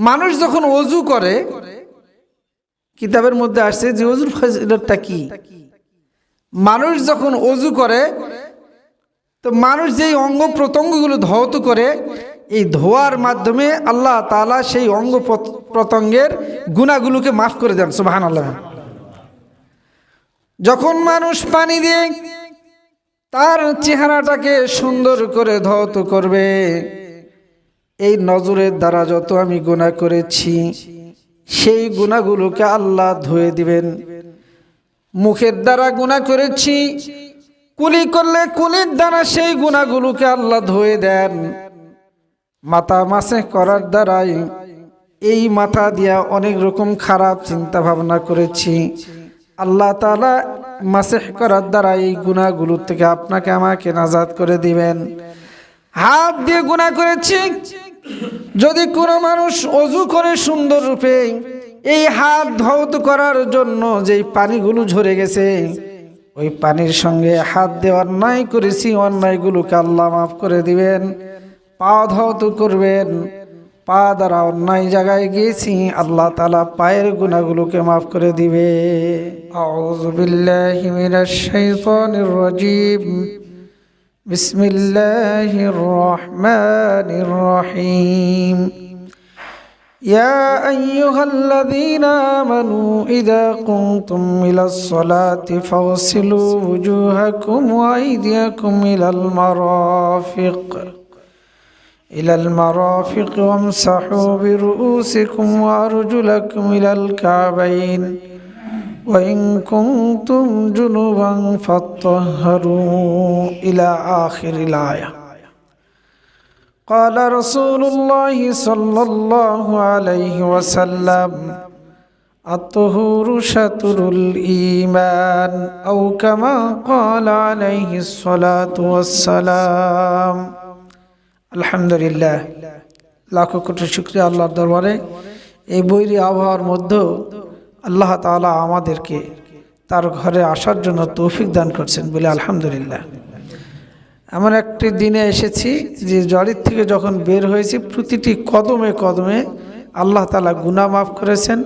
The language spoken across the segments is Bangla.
মানুষ যখন অজু করে, কিতাবের মধ্যে আসছে যে অজুর ফজিলতটা কি? মানুষ যখন অজু করে, তো মানুষ যেই অঙ্গ প্রত্যঙ্গগুলো ধৌত করে, এই ধোয়ার মাধ্যমে আল্লাহ তালা সেই অঙ্গ প্রত- প্রত্যঙ্গের গুণাগুলোকে মাফ করে দেন সুবাহান আল্লাহ যখন মানুষ পানি দিয়ে তার চেহারাটাকে সুন্দর করে ধৌত করবে এই নজরের দ্বারা যত আমি গুণা করেছি, সেই গুণাগুলোকে আল্লাহ ধুয়ে দিবেন। মুখের দ্বারা গুণা করেছি, কুলি করলে কুলির দ্বারা সেই গুণাগুলোকে আল্লাহ ধুয়ে দেন। মাথা মাসে করার দ্বারাই এই মাথা দিয়া অনেক রকম খারাপ চিন্তা ভাবনা করেছি। আল্লাহ তালা মাসেহ করার দ্বারা এই গুণাগুলোর থেকে আপনাকে আমাকে নাজাদ করে দিবেন। হাত দিয়ে গুণা করেছি যদি কোনো মানুষ অজু করে সুন্দর রূপে এই হাত ধৌত করার জন্য যেই পানিগুলো ঝরে গেছে, ওই পানির সঙ্গে হাত দিয়ে অন্যায় করেছি, অন্যায়গুলোকে আল্লাহ মাফ করে দিবেন, পা ধৌত করবেন, পা দ্বারা অন্যায় জায়গায় গিয়েছি, আল্লাহ তালা পায়ের গুণাগুলোকে মাফ করে দিবে। আউযু বিল্লাহি بسم الله الرحمن الرحيم. يا أيها الذين آمنوا إذا قمتم إلى الصلاة فاغسلوا وجوهكم وأيديكم إلى المرافق. إلى المرافق وامسحوا برؤوسكم وأرجلكم إلى الكعبين. وإن كنتم جنبا فاطهروا إلى آخر الآية قال رسول الله صلى الله عليه وسلم الطهور شطر الإيمان أو كما قال عليه الصلاة والسلام الحمد لله লাখো কোটি শুক্রিয়া আল্লাহর দরবারে এই বৈরী আবহাওয়ার মধ্যেও আল্লাহ তাআলা আমাদেরকে তার ঘরে আসার জন্য তৌফিক দান করছেন বলে আলহামদুলিল্লাহ। এমন একটি দিনে এসেছি যে জড়ির থেকে যখন বের হয়েছি, প্রতিটি কদমে কদমে আল্লাহ তালা গুনাহ মাফ করেছেন।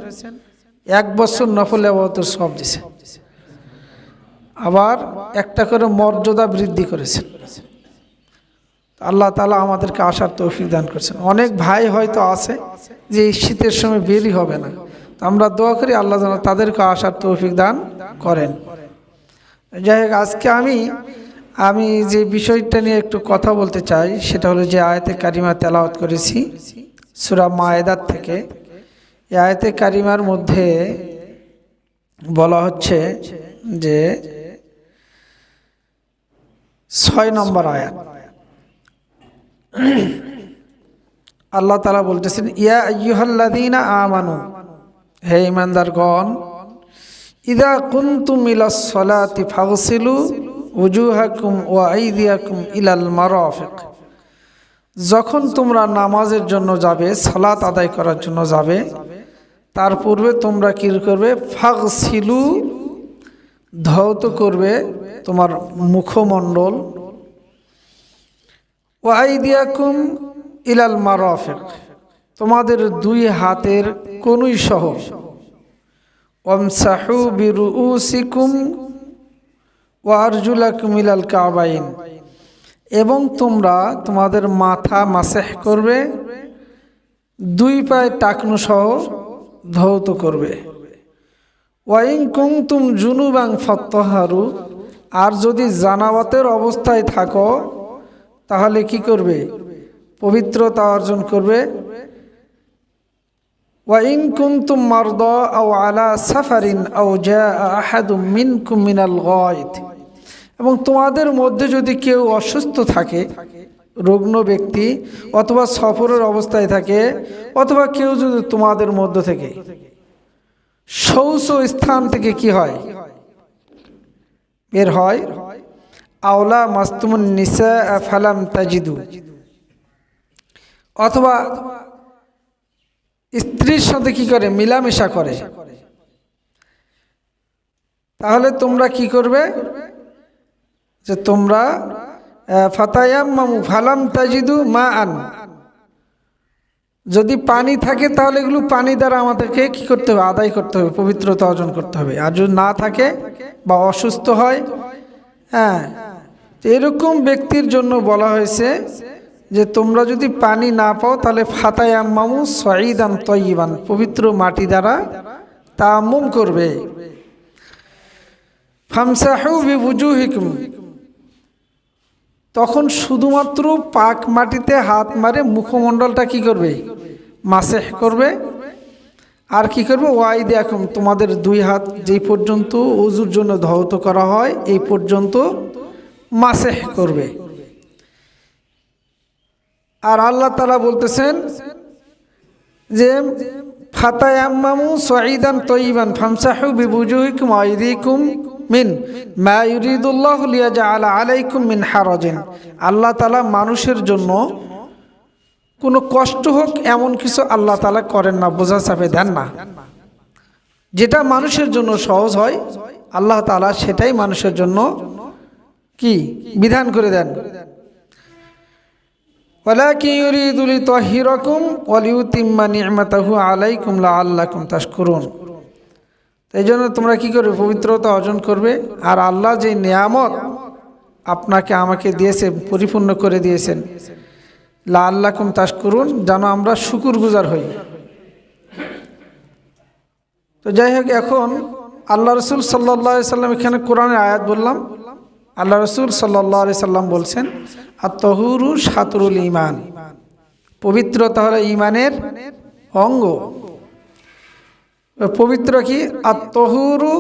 এক বছর নফল আবাহত সব দিছে আবার একটা করে মর্যাদা বৃদ্ধি করেছেন। আল্লাহ তালা আমাদেরকে আসার তৌফিক দান করছেন। অনেক ভাই হয়তো আছে যে এই শীতের সময় বেরই হবে না। আমরা দোয়া করি আল্লাহ যেন তাদেরকে আসার তৌফিক দান করেন। যাই হোক, আজকে আমি আমি যে বিষয়টা নিয়ে একটু কথা বলতে চাই, সেটা হলো যে আয়তে কারিমা তেলাওয়াত করেছি, সুরা মায়েদার থেকে। আয়তে কারিমার মধ্যে বলা হচ্ছে যে ছয় নম্বর আয়াত। আল্লাহ তালা বলতেছেন, ইয়া আyyuহাল্লাযীনা আমানু হে ইমানদারগণ, ইদা কুনতুম ইলাস সালাতি ফাগসিলু উজুহাকুম ওয়া আইদিয়াকুম ইলাল মারাফিক। যখন তোমরা নামাজের জন্য যাবে, সালাত আদায় করার জন্য যাবে, তার পূর্বে তোমরা কী করবে? ফাগসিলু ধৌত করবে তোমার মুখমণ্ডল। ওয়াইদিয়াকুম ইলাল মারাফিক। তোমাদের দুই হাতের কোনুই সহ। ওয়ামসাহু বিরুউসিকুম ওয়ারজুলাকুম ইলাল কাবাইন। এবং তোমরা তোমাদের মাথা মাসেহ করবে, দুই পায়ে টাকনু সহ ধৌত করবে। ওয়াইং কুংতুম জুনুবাং ফত্তহারু, আর যদি জানাওয়াতের অবস্থায় থাকো, তাহলে কি করবে? পবিত্রতা অর্জন করবে ওয়াইন কুনতুম মারদা আও আলা সাফারিন আও জা আহাদুম মিনকুম মিনাল গায়দ এবং তোমাদের মধ্যে যদি কেউ অসুস্থ থাকে, রুগ্ন ব্যক্তি অথবা সফরের অবস্থায় থাকে, অথবা কেউ যদি তোমাদের মধ্য থেকে শৌচ স্থান থেকে কি হয়? বের হয়, আওলা মাস্তুমুন নিসা ফালাম তাজিদু, অথবা স্ত্রীর সাথে কি করে? মিলামেশা করে। তাহলে তোমরা কি করবে? যে তোমরা ফাতায়াম মামু ফালাম তাজিদু মা আন যদি পানি থাকে তাহলে এগুলো পানি দ্বারা আমাদেরকে কি করতে হবে? আদায় করতে হবে, পবিত্রতা অর্জন করতে হবে। আর যদি না থাকে বা অসুস্থ হয় হ্যাঁ এরকম ব্যক্তির জন্য বলা হয়েছে যে তোমরা যদি পানি না পাও, তাহলে ফাতায়াম মামু সঈদান তৈবান পবিত্র মাটি দ্বারা তামুম করবে। তখন শুধুমাত্র পাক মাটিতে হাত মারে মুখমণ্ডলটা কি করবে? মাসেহ করবে। আর কি করবে? ওয়াই দেখুন তোমাদের দুই হাত যেই পর্যন্ত অজুর জন্য ধৌত করা হয়, এই পর্যন্ত মাসেহ করবে। আর আল্লাহ তালা বলতেছেন যে ফাতায়াম্মামু সঈদান তৈবান ফামসাহু বিবুজুহিকুম আইদিকুম মিন মা ইউরিদুল্লাহ লিয়াজআলা আলাইকুম মিন হারাজিন। আল্লাহ তাআলা মানুষের জন্য কোনো কষ্ট হোক এমন কিছু আল্লাহ তাআলা করেন না, বোঝা চাপে দেন না। যেটা মানুষের জন্য সহজ হয়, আল্লাহ তাআলা সেটাই মানুষের জন্য কি? বিধান করে দেন। ওয়ালাকি ইউরিদু লিতাহহিরাকুম ওয়া লিউতিম্মা নি'মাতাহু আলাইকুম লাআল্লাকুম তাশকুরুন। এই জন্য তোমরা কি করবে? পবিত্রতা অর্জন করবে। আর আল্লাহ যে নিয়ামত আপনাকে আমাকে দিয়েছে, পরিপূর্ণ করে দিয়েছেন লা আল্লাকুম তাস করুন যেন আমরা শুকুর গুজার হই। তো যাই হোক, এখন আল্লাহ রসুল সাল্লাহ সাল্লাম এখানে কোরআনের আয়াত বললাম। আল্লাহ রসুল সাল্লাহ সাল্লাম বলছেন আর তহুরু সাতরুল ইমান পবিত্রতা হলো ইমানের অঙ্গ। পবিত্র কি? আর তহুরু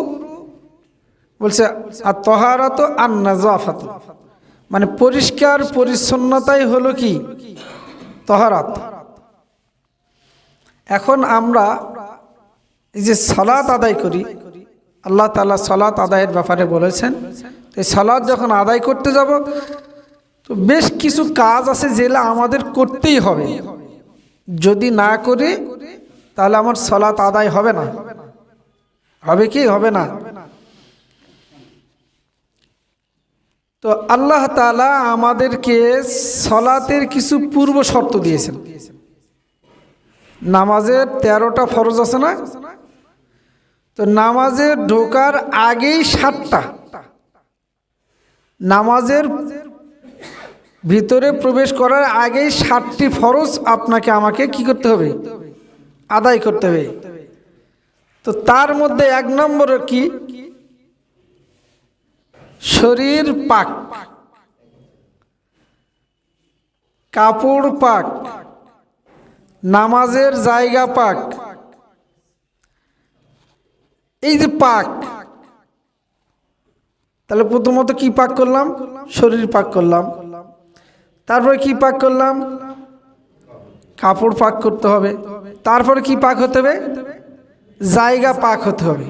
বলছে আর তহারাত আর নাজাফাত মানে পরিষ্কার পরিচ্ছন্নতাই হলো কি? তহারাত। এখন আমরা এই যে সালাত আদায় করি, আল্লাহ তালা সালাত আদায়ের ব্যাপারে বলেছেন এই সালাদ যখন আদায় করতে যাব তো বেশ কিছু কাজ আছে যেগুলো আমাদের করতেই হবে। যদি না করে, তাহলে আমার সলাত আদায় হবে না। হবে কি? হবে না। তো আল্লাহ তালা আমাদেরকে সলাতের কিছু পূর্ব শর্ত দিয়েছেন। নামাজের তেরোটা ফরজ আছে না? তো নামাজের ঢোকার আগেই সাতটা। নামাজের ভিতরে প্রবেশ করার আগেই ষাটটি ফরজ আপনাকে আমাকে কি করতে হবে? আদায় করতে হবে। তো তার মধ্যে এক নম্বর কি? শরীর পাক। কাপড় পাক। নামাজের জায়গা পাক। এই যে পাক। তাহলে প্রথমত কি পাক করলাম? শরীর পাক করলাম। তারপরে কি পাক করলাম? কাপড় পাক করতে হবে। তারপরে কি পাক হতে হবে? জায়গা পাক হতে হবে।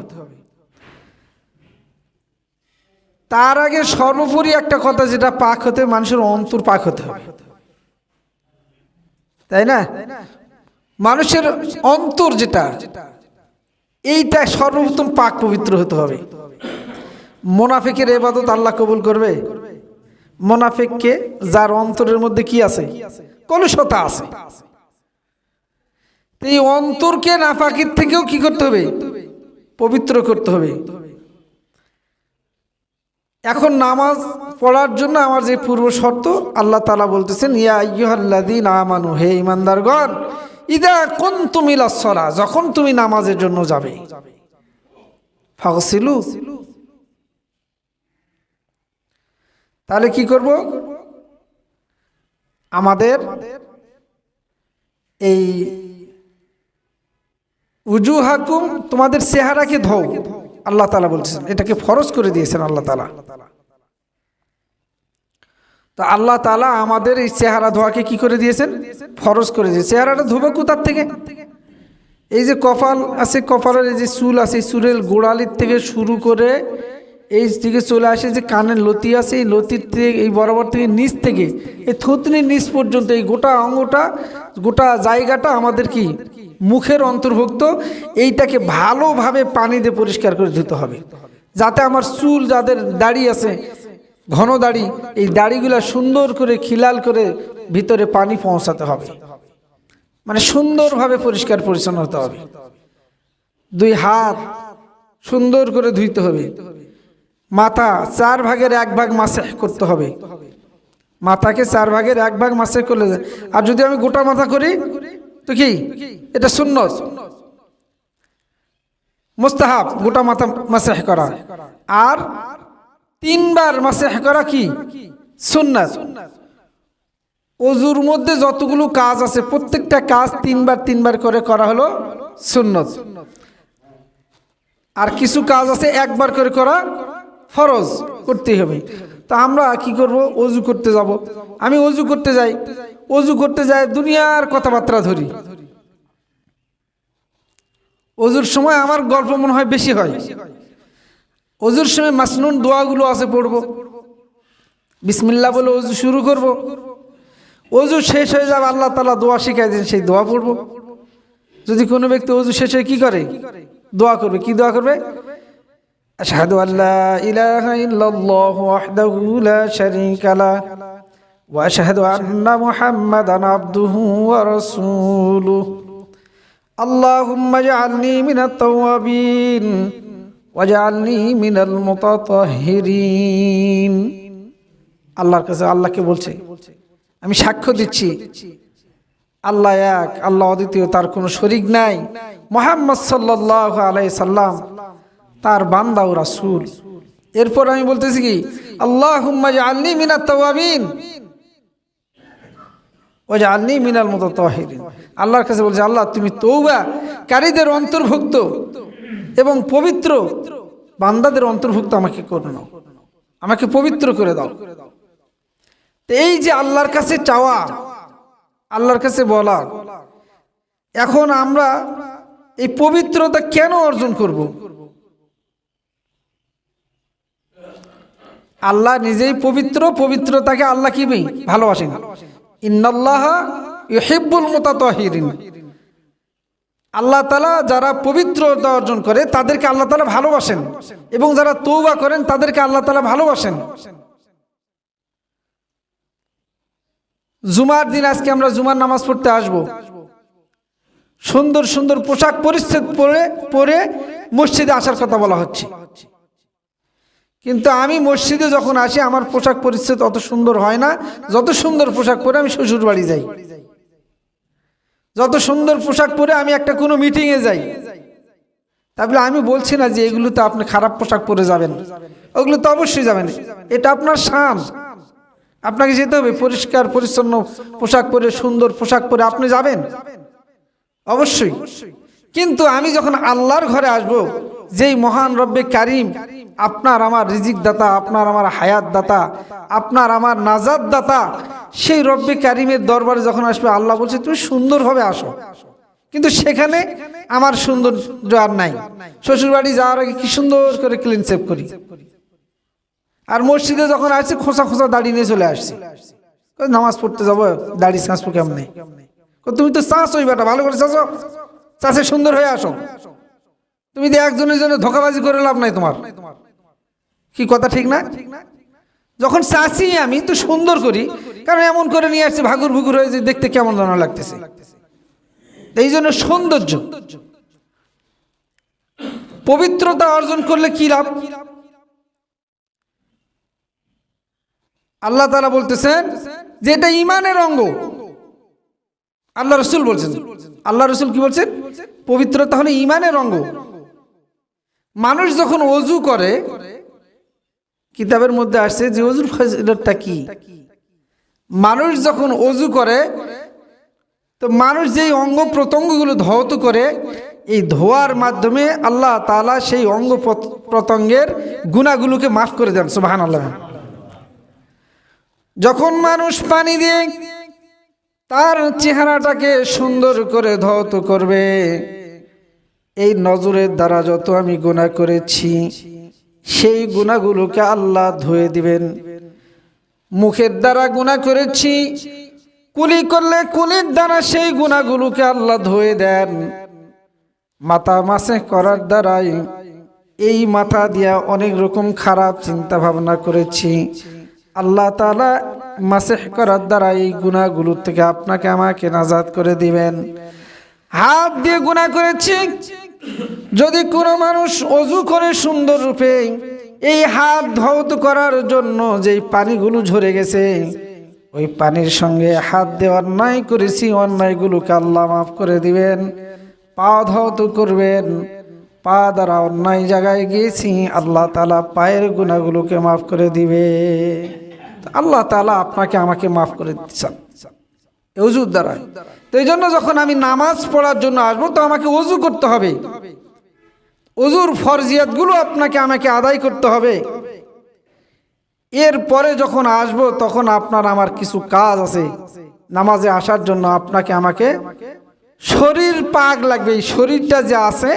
তার আগে সর্বোপরি একটা কথা যেটা পাক হতে, মানুষের অন্তর পাক হতে হবে। তাই না? মানুষের অন্তর যেটা, এইটা সর্বপ্রথম পাক পবিত্র হতে হবে। মোনাফিকের এবাদত আল্লাহ কবুল করবে? মোনাফিককে, যার অন্তরের মধ্যে কি আছে? কলুষতা আছে। এই অন্তরকে নাফাকির থেকেও কি করতে হবে? পবিত্র করতে হবে। এখন নামাজ পড়ার জন্য আমার যে পূর্ব শর্ত, আল্লাহ তালা বলতেছেন, ইয়া ইয়ুহাল্লাদিন আমানু, হে ইমানদারগণ ইদা কোন তুমি লাসরা যখন তুমি নামাজের জন্য যাবে, ফাগসিলু। তাহলে কি করব? আমাদের এই উজু হাকুম তোমাদের চেহারাকে ধৌ আল্লাহ তালা বলছেন, এটাকে ফরজ করে দিয়েছেন আল্লাহ তালা তো আল্লাহ তালা আমাদের এই চেহারা ধোয়াকে কি করে দিয়েছেন? ফরজ করে দিয়েছে চেহারাটা ধোবে কোথার থেকে? এই যে কপাল আছে, কপালের এই যে চুল আছে চুলের গোড়ালির থেকে শুরু করে এই দিকে চলে আসে যে কানের লতি আছে, এই লতির থেকে, এই বরাবর থেকে নিচ থেকে, এই থুতনির নিচ পর্যন্ত, এই গোটা অঙ্গটা, গোটা জায়গাটা আমাদের কি? মুখের অন্তর্ভুক্ত। এইটাকে ভালোভাবে পানি দিয়ে পরিষ্কার করে ধুতে হবে। যাতে আমার চুল যাদের দাড়ি আছে, ঘন দাড়ি, এই দাড়িগুলা সুন্দর করে খিলাল করে ভিতরে পানি পৌঁছাতে হবে। মানে সুন্দরভাবে পরিষ্কার পরিচ্ছন্ন হতে হবে। দুই হাত সুন্দর করে ধুইতে হবে। মাথা চার ভাগের এক ভাগ মাসে করতে হবে। মাথাকে চার ভাগের এক ভাগ মাসে করলে আর যদি আমি গোটা মাথা করি, তো কি? এটা শূন্য মুস্তাহাব, গোটা মাথা মাসেহ করা। আর তিনবার মাসেহ করা কি? সুন্নাত। অজুর মধ্যে যতগুলো কাজ আছে, প্রত্যেকটা কাজ তিনবার তিনবার করে করা হলো সুন্নত। আর কিছু কাজ আছে একবার করে করা ফরজ করতেই হবে। তা আমরা কি করব? অজু করতে যাব। আমি অজু করতে যাই। অজু করতে যাই দুনিয়ার কথাবার্তা ধরি। অজুর সময় আমার গল্প মনে হয় বেশি হয়। অজুর সময় মাসনুন দোয়াগুলো আছে পড়ব। বিসমিল্লা বলে অজু শুরু করব। অজু শেষ হয়ে যাবে, আল্লাহ তালা দোয়া শিখাই দিন, সেই দোয়া পড়ব। যদি কোনো ব্যক্তি অজু শেষ হয়ে কি করে? দোয়া করবে। কি দোয়া করবে? আশহাদু আল্লা ইলাহা ইল্লাল্লাহু ওয়াহদাহু লা শারীকা লা ওয়া আশহাদু আন্না মুহাম্মাদান আবদুহু ওয়া রাসূলুহু আল্লাহুম্মা اجعلني من التوابين واجعلني من المتطهرين আল্লাহর কাছে আল্লাহকে বলছে আমি সাক্ষ্য দিচ্ছি আল্লাহ এক আল্লাহ অদ্বিতীয় তার কোনো শরিক নাই মোহাম্মদ সাল্লাহ আলাই সাল্লাম তার বান্দা ও রাসুল। এরপর আমি বলতেছি কি? আল্লাহ আল্লি মিনাত তাওয়াবিন। ও যে আল্লি মিনাল মতো তহিরিন আল্লাহর কাছে বলছে, আল্লাহ, তুমি তৌবা কারীদের অন্তর্ভুক্ত এবং পবিত্র বান্দাদের অন্তর্ভুক্ত আমাকে করে নাও। আমাকে পবিত্র করে দাও। এই যে আল্লাহর কাছে চাওয়া, আল্লাহর কাছে বলা, এখন আমরা এই পবিত্রতা কেন অর্জন করব? আল্লাহ নিজেই পবিত্র, পবিত্রতাকে আল্লাহ কি ভালোবাসেন। ইন্নাল্লাহ মুতাতাহিরিন। আল্লাহ তালা যারা পবিত্রতা অর্জন করে, তাদেরকে আল্লাহ তালা ভালোবাসেন। এবং যারা তৌবা করেন, তাদেরকে আল্লাহ তালা ভালোবাসেন। জুমার দিন, আজকে আমরা জুমার নামাজ পড়তে আসব। সুন্দর সুন্দর পোশাক পরিচ্ছেদ পরে পরে মসজিদে আসার কথা বলা হচ্ছে। কিন্তু আমি মসজিদে যখন আসি, আমার পোশাক পরিচ্ছেদ অত সুন্দর হয় না। যত সুন্দর পোশাক পরে আমি শ্বশুর বাড়ি যাই। যত সুন্দর পোশাক পরে আমি একটা কোনো মিটিংয়ে যাই। তাহলে আমি বলছি না যে এগুলো তো আপনি খারাপ পোশাক পরে যাবেন। ওগুলো তো অবশ্যই যাবেন। এটা আপনার শান। আপনাকে যেতে হবে। পরিষ্কার, পরিচ্ছন্ন পোশাক পরে, সুন্দর পোশাক পরে আপনি যাবেন। অবশ্যই। কিন্তু আমি যখন আল্লাহর ঘরে আসব যেই মহান রব্বে কারিম, আপনার আমার রিজিক দাতা আপনার আমার হায়াত দাতা আপনার আমার নাজাদ দাতা সেই রব্বে কারিমের দরবারে যখন আসবে, আল্লাহ বলছে, তুমি সুন্দরভাবে আসো। কিন্তু সেখানে আমার সৌন্দর্য আর নাই। শ্বশুরবাড়ি যাওয়ার আগে কি সুন্দর করে ক্লিন সেভ করি। আর মসজিদে যখন আসছি খোসা খোসা দাড়ি নিয়ে চলে আসছি। নামাজ পড়তে যাব? দাড়ি চাঁচবো কেমনে? তুমি তো চাঁচ ওই বেটা, ভালো করে চাঁচো। চাষে সুন্দর হয়ে আসো। তুমি যে একজনের জন্য ধোকাবাজি করে লাভ নাই তোমার। কি কথা ঠিক না? যখন চাষি আমি তো সুন্দর করি, কারণ এমন করে নিয়ে আসছে, ভাগুর ভুগুর হয়ে যে দেখতে কেমন যেন লাগতেছে। এই জন্য সৌন্দর্য, পবিত্রতা অর্জন করলে কি লাভ? আল্লাহ তালা বলতেছেন যে এটা ইমানের অঙ্গ। আল্লাহ রসুল বলছেন। আল্লাহ রসুল কি বলছেন? পবিত্রতা হলো ইমানের অঙ্গ। মানুষ যখন অজু করে, কিতাবের মধ্যে আসছে যে অজুর ফজিলতটা কি? মানুষ যখন অজু করে, তো মানুষ যেই অঙ্গ প্রত্যঙ্গগুলো ধৌত করে, এই ধোয়ার মাধ্যমে আল্লাহ তালা সেই অঙ্গ প্রত্যঙ্গের গুণাগুলোকে মাফ করে দেন সুবাহান আল্লাহ যখন মানুষ পানি দিয়ে তার চেহারাটাকে সুন্দর করে ধৌত করবে এই নজরের দ্বারা যত আমি গুণা করেছি, সেই গুণাগুলোকে আল্লাহ ধুয়ে দিবেন। মুখের দ্বারা গুণা করেছি, কুলি করলে কুলির দ্বারা সেই গুণাগুলোকে আল্লাহ ধুয়ে দেন। মাথা মাসে করার দ্বারাই এই মাথা দিয়া অনেক রকম খারাপ চিন্তা ভাবনা করেছি। আল্লাহ তালা মাসেহ করার দ্বারা এই গুণাগুলোর থেকে আপনাকে আমাকে নাজাদ করে দিবেন। হাত দিয়ে গুণা করেছি যদি কোনো মানুষ অজু করে সুন্দর রূপে এই হাত ধৌত করার জন্য যেই পানিগুলো ঝরে গেছে, ওই পানির সঙ্গে হাত দিয়ে অন্যায় করেছি, অন্যায়গুলোকে আল্লাহ মাফ করে দিবেন, পা ধৌত করবেন, পা দ্বারা অন্যায় জায়গায় গিয়েছি, আল্লাহ তালা পায়ের গুণাগুলোকে মাফ করে দিবে। আল্লাহ তালা আপনাকে আমাকে মাফ করে দিচ্ছেন। অজুর দ্বারা তো এই জন্য যখন আমি নামাজ পড়ার জন্য আসব, তো আমাকে অজু করতে হবে। অজুর ফরজিয়াতগুলো আপনাকে, আমাকে আদায় করতে হবে। এরপরে যখন আসব, তখন আপনার আমার কিছু কাজ আছে। নামাজে আসার জন্য আপনাকে, আমাকে শরীর পাক লাগবে। এই শরীরটা যে আছে,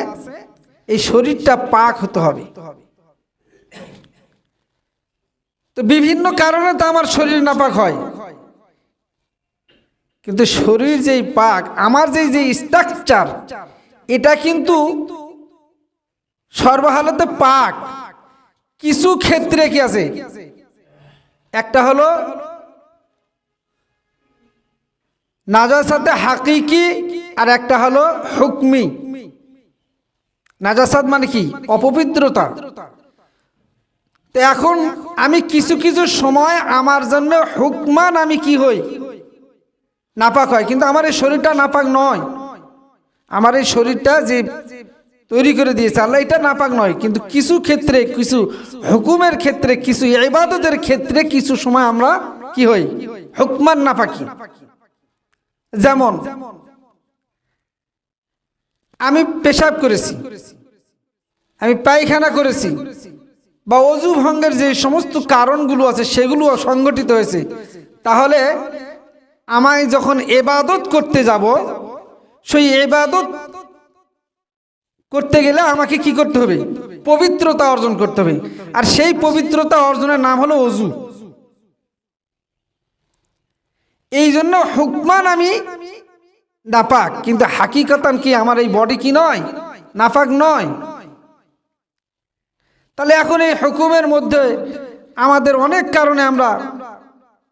এই শরীরটা পাক হতে হবে। তো বিভিন্ন কারণে তো আমার শরীর নাপাক হয়। কিন্তু শরীর যেই পাক, আমার যেই যে স্ট্রাকচার এটা কিন্তু সর্বহালতে পাক। কিছু ক্ষেত্রে কি আছে? একটা হলো নাজাসাতে হাকিকি, আর একটা হলো হুকমি। নাজাসাত মানে কি? অপবিত্রতা। তো এখন আমি কিছু কিছু সময় আমার জন্য হুকমান আমি কি হই? নাপাক হয়, কিন্তু আমার এই শরীরটা নাপাক নয়। আমার এই শরীরটা যে তৈরি করে দিয়েছে, আল্লাহ এটা নাপাক নয়, কিন্তু কিছু ক্ষেত্রে, কিছু হুকুমের ক্ষেত্রে, কিছু ইবাদতের ক্ষেত্রে কিছু সময় আমরা কি হই? হুকমান নাপাকি। যেমন, আমি পেশাব করেছি, আমি পায়খানা করেছি, বা অজু ভঙ্গের যে সমস্ত কারণগুলো আছে, সেগুলো সংগঠিত হয়েছে, তাহলে আমায় যখন এবাদত করতে যাব, সেই এবাদত করতে গেলে আমাকে কি করতে হবে? পবিত্রতা অর্জন করতে হবে। আর সেই পবিত্রতা অর্জনের নাম হলো অজু এই জন্য হুকমান আমি নাপাক, কিন্তু হাকিকতান কি আমার এই বডি কি নয়? নাপাক নয়। তাহলে এখন এই হুকুমের মধ্যে আমাদের অনেক কারণে আমরা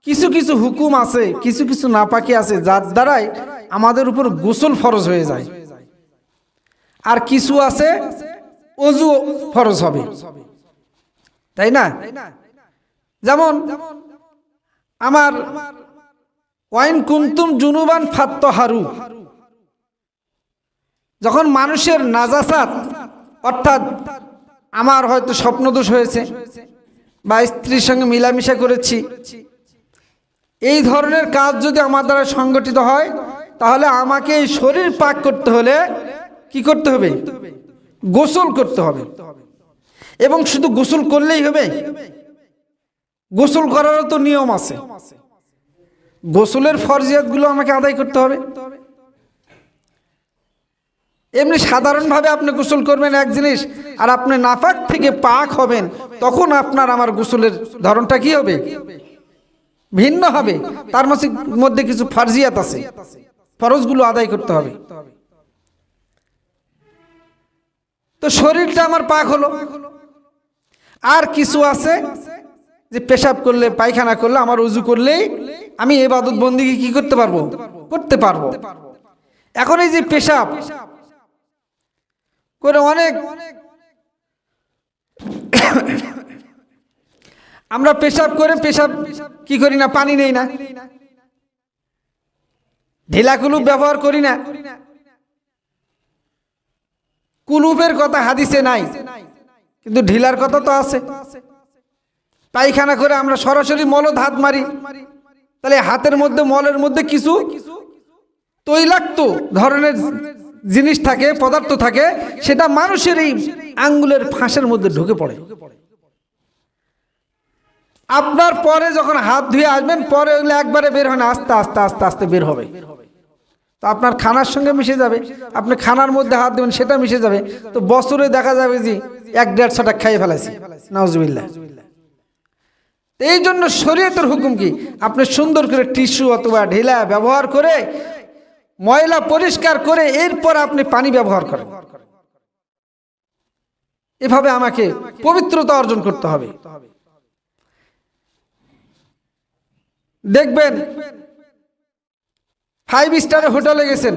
কিছু কিছু হুকুম আছে, কিছু কিছু নাপাকি আছে, যার দ্বারাই আমাদের উপর গোসল ফরজ হয়ে যায়। আর কিছু আছে, অজু ফরজ হবে। তাই না? যেমন, আমার ওয়াইন কুন্তুম জুনুবান ফাত্ত হারু যখন মানুষের নাজাসাত, অর্থাৎ আমার হয়তো স্বপ্নদোষ হয়েছে, বা স্ত্রীর সঙ্গে মিলামিশা করেছি এই ধরনের কাজ যদি আমার দ্বারা সংগঠিত হয়, তাহলে আমাকে এই শরীর পাক করতে হলে কি করতে হবে? গোসল করতে হবে। এবং শুধু গোসল করলেই হবে? গোসল করারও তো নিয়ম আছে। গোসলের ফরজিয়াতগুলো আমাকে আদায় করতে হবে। এমনি সাধারণভাবে আপনি গোসল করবেন এক জিনিস, আর আপনি নাফাক থেকে পাক হবেন, তখন আপনার আমার গোসলের ধরনটা কি হবে? ভিন্ন হবে। তার মধ্যে কিছু ফার্জিয়াত আছে। ফরজগুলো আদায় করতে হবে। তো শরীরটা আমার পাক হলো। আর কিছু আছে যে পেশাব করলে, পায়খানা করলে, আমার উজু করলেই আমি এবাদত বন্দিকে কি করতে পারব? করতে পারব। এখন এই যে পেশাব, করে অনেক আমরা পেশাব করে, পেশাব কি করি না, পানি নেই না। ঢিলা কুলুপ ব্যবহার করি না। কুলুপের কথা হাদিসে নাই, কিন্তু ঢিলার কথা তো আছে। পায়খানা করে আমরা সরাসরি মলদ হাত মারি, তাহলে হাতের মধ্যে, মলের মধ্যে কিছু তৈলাক্ত ধরনের জিনিস থাকে, পদার্থ থাকে, সেটা মানুষের এই আঙ্গুলের ফাঁসের মধ্যে ঢুকে পড়ে। আপনার পরে যখন হাত ধুয়ে আসবেন, পরে ওগুলো একবারে বের হয় না আস্তে আস্তে আস্তে আস্তে বের হবে। তো আপনার খানার সঙ্গে মিশে যাবে, আপনি খানার মধ্যে হাত দেবেন, সেটা মিশে যাবে। তো বছরে দেখা যাবে যে এক দেড়শোটা খাইয়ে ফেলাইছি। নাউজুবিল্লাহ। এই জন্য শরীয়তের হুকুম কি? আপনি সুন্দর করে টিস্যু অথবা ঢিলা ব্যবহার করে, ময়লা পরিষ্কার করে, এরপর আপনি পানি ব্যবহার করেন। এভাবে আমাকে পবিত্রতা অর্জন করতে হবে। দেখবেন ফাইভ স্টারের হোটেলে গেছেন।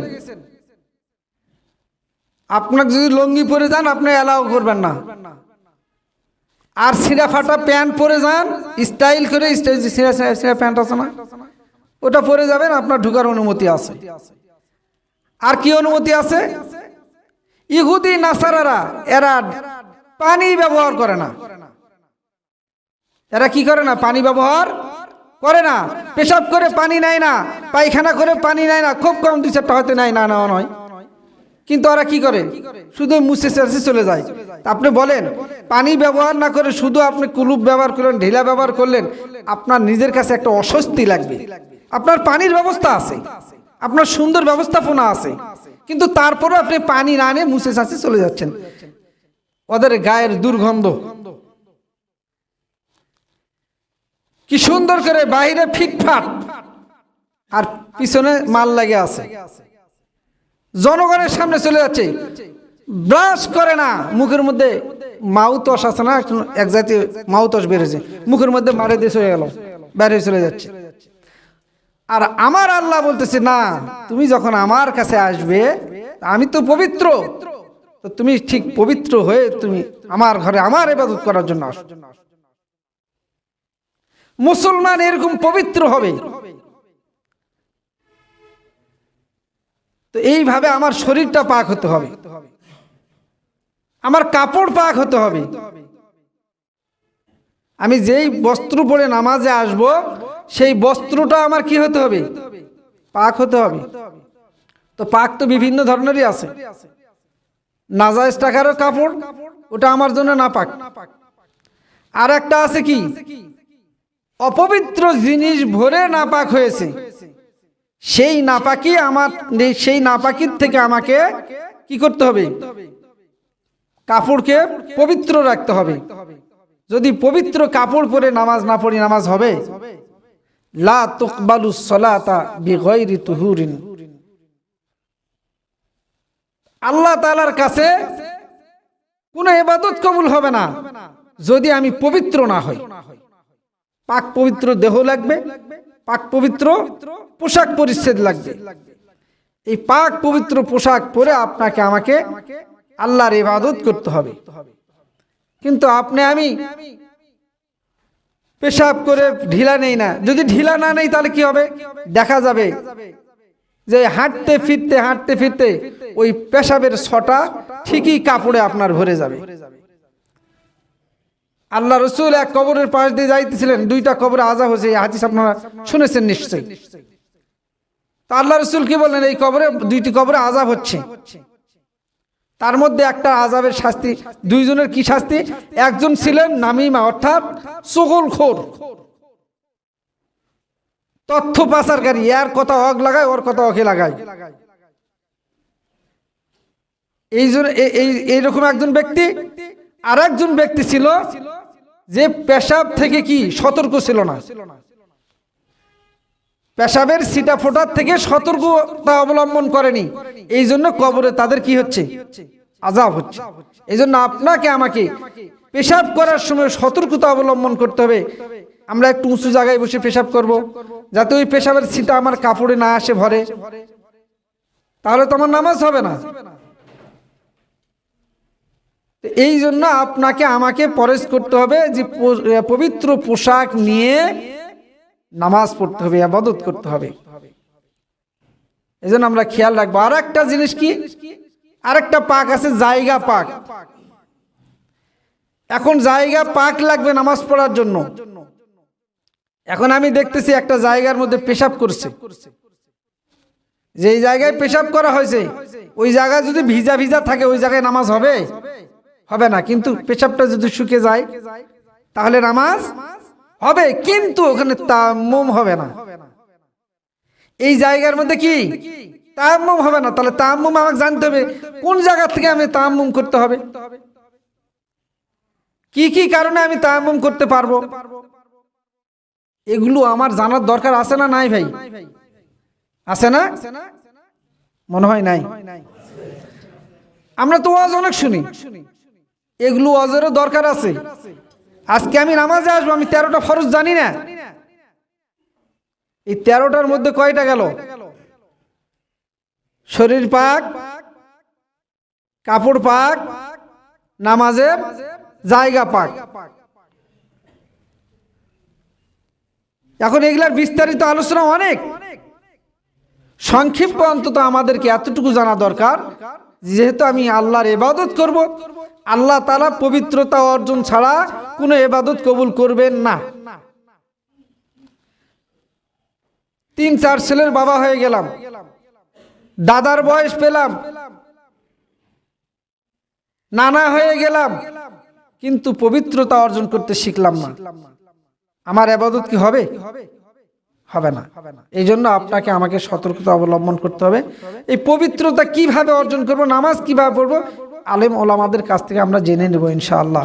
আপনাকে যদি লঙ্গি পরে যান, আপনি অ্যালাউ করবেন না। আর ছিঁড়া ফাটা প্যান্ট পরে যান স্টাইল করে প্যান্ট আছে না? ওটা পরে যাবেন, আপনার ঢুকার অনুমতি আছে। আর কি অনুমতি আছে? ইহুদি, নাসারারা, এরা পানি ব্যবহার করে না। এরা কি করে না? পানি ব্যবহার করে না। পেশাব করে পানি নেয় না, পায়খানা করে পানি নেয় না, খুব কম দুই চারটা হয়তো নেয় না, নেওয়া নয়। কিন্তু ওরা কি করে? শুধু মুছে চেঁচে চলে যায়। আপনি বলেন, পানি ব্যবহার না করে শুধু আপনি কুলুপ ব্যবহার করলেন, ঢিলা ব্যবহার করলেন, আপনার নিজের কাছে একটা অস্বস্তি লাগবে। আপনার পানির ব্যবস্থা আছে, আপনার সুন্দর ব্যবস্থাপনা আছে, কিন্তু তারপরেও আপনি পানি না নিয়ে মুছে চাষে চলে যাচ্ছেন। ওদের গায়ের দুর্গন্ধ কি সুন্দর করে বাইরে ফিটফাট। আর পিছনে মাল লাগে আছে। জনগণের সামনে চলে যাচ্ছে। ব্রাশ করে না। মুখের মধ্যে মাউতস আছে না? এক জাতীয় মাউতস বেড়েছে মুখের মধ্যে মারে দিয়ে চলে গেল। বাইরে চলে যাচ্ছে। আর আমার আল্লাহ বলতেছে, না, তুমি যখন আমার কাছে আসবে, আমি তো পবিত্র। তো তুমি ঠিক পবিত্র হয়ে তুমি আমার ঘরে আমার ইবাদত করার জন্য আসো। মুসলমান এরকম পবিত্র হবে। তো এইভাবে আমার শরীরটা পাক হতে হবে। আমার কাপড় পাক হতে হবে। আমি যেই বস্ত্র পরে নামাজে আসব, সেই বস্ত্রটা আমার কি হতে হবে? পাক হতে হবে। তো পাক তো বিভিন্ন ধরনেরই আছে। নাজাইজ টাকারও কাপড়, ওটা আমার জন্য না পাক। আর একটা আছে কি? অপবিত্র জিনিস ভরে নাপাক হয়েছে। সেই নাপাকি আমার সেই নাপাকির থেকে আমাকে কি করতে হবে? কাপড়কে পবিত্র রাখতে হবে। যদি পবিত্র কাপড় পরে নামাজ না পড়ি, নামাজ হবে? লা আল্লাহ তালার কাছে কোনো এবাদত কবুল হবে না। যদি আমি পবিত্র না হই। পাক পবিত্র দেহ লাগবে, পাক পবিত্র পোশাক পরিচ্ছেদ লাগবে। এই পাক পবিত্র পোশাক পরে আপনাকে আমাকে আল্লাহর ইবাদত করতে হবে। কিন্তু আপনি আমি পেশাব করে ঢিলা নেই না। যদি ঢিলা না নেই তাহলে কি হবে? দেখা যাবে যে হাঁটতে ফিরতে হাঁটতে ফিরতে ওই পেশাবের ছটা ঠিকই কাপড়ে আপনার ভরে যাবে। আল্লাহ রসুল এক কবরের পাশ দিয়ে যাইতেছিলেন, দুইটা কবরে আজাব হয়েছে হাদিস আপনারা শুনেছেন নিশ্চয়ই। তা আল্লাহ রসুল কি বললেন, এই কবরে, দুইটি কবরে আজাব হচ্ছে। তার মধ্যে একটা আজাবের শাস্তি, দুইজনের কি শাস্তি? একজন ছিলেন নামিমা, অর্থাৎ সকল খোর। তথ্য পাচারকারী, এর কথা অগ লাগায়, ওর কথা অকে লাগায়। এই জন্য এই- এই, এইরকম একজন ব্যক্তি আর একজন ব্যক্তি ছিল যে পেশাব থেকে কি সতর্ক ছিল না? পেশাবের সিটা ফোটার থেকে সতর্কতা অবলম্বন করেনি। এই জন্য কবরে তাদের কি হচ্ছে? আজাব হচ্ছে। এই জন্য আপনাকে, আমাকে পেশাব করার সময় সতর্কতা অবলম্বন করতে হবে। আমরা একটু উঁচু জায়গায় বসে পেশাব করব, যাতে ওই পেশাবের সিটা আমার কাপড়ে না আসে ভরে। তাহলে তো আমার নামাজ হবে না। এই জন্য আপনাকে, আমাকে পরেশ করতে হবে যে পবিত্র পোশাক নিয়ে নামাজ পড়তে হবে আবাদত করতে হবে। এই জন্য আমরা খেয়াল রাখব। আর একটা জিনিস কি? আরেকটা পাক আছে, জায়গা পাক। এখন জায়গা পাক লাগবে নামাজ পড়ার জন্য। এখন আমি দেখতেছি একটা জায়গার মধ্যে পেশাব করছে। যেই জায়গায় পেশাব করা হয়েছে, ওই জায়গায় যদি ভিজা ভিজা থাকে, ওই জায়গায় নামাজ হবে? হবে না, কিন্তু পেশাবটা যদি শুকে যায়, তাহলে নামাজ হবে, কিন্তু ওখানে তাম্মুম হবে না। এই জায়গার মধ্যে কি? তাম্মুম হবে না। তাহলে তাম্মুম আমাকে জানতে হবে, কোন জায়গা থেকে আমি তাম্মুম করতে হবে? কি কি কারণে আমি তায়াম্মুম করতে পারব? এগুলো আমার জানার দরকার আছে না নাই ভাই? আছে না? মনে হয় নাই। আমরা তো ওয়াজ অনেক শুনি। এগুলো ওয়াজেরও দরকার আছে। আজকে আমি নামাজে আসব, আমি তেরোটা ফরজ জানি না। এই তেরোটার মধ্যে কয়টা গেল? শরীর পাক, কাপড় পাক, নামাজের জায়গা পাক। এখন এগুলার বিস্তারিত আলোচনা অনেক। সংক্ষিপ্ত অন্তত আমাদেরকে এতটুকু জানা দরকার। যেহেতু আমি আল্লাহর এবাদত করব, আল্লাহ তালা পবিত্রতা অর্জন ছাড়া কোনো এবাদত কবুল করবেন না। তিন, চার ছেলের বাবা হয়ে গেলাম। দাদার বয়স পেলাম। নানা হয়ে গেলাম। কিন্তু পবিত্রতা অর্জন করতে শিখলাম না। আমার আবাদত কি হবে? হবে না। এই জন্য আপনাকে আমাকে সতর্কতা অবলম্বন করতে হবে। এই পবিত্রতা কীভাবে অর্জন করব, নামাজ কীভাবে পড়ব, আলেম ওলামাদের কাছ থেকে আমরা জেনে নেব ইনশাআল্লাহ।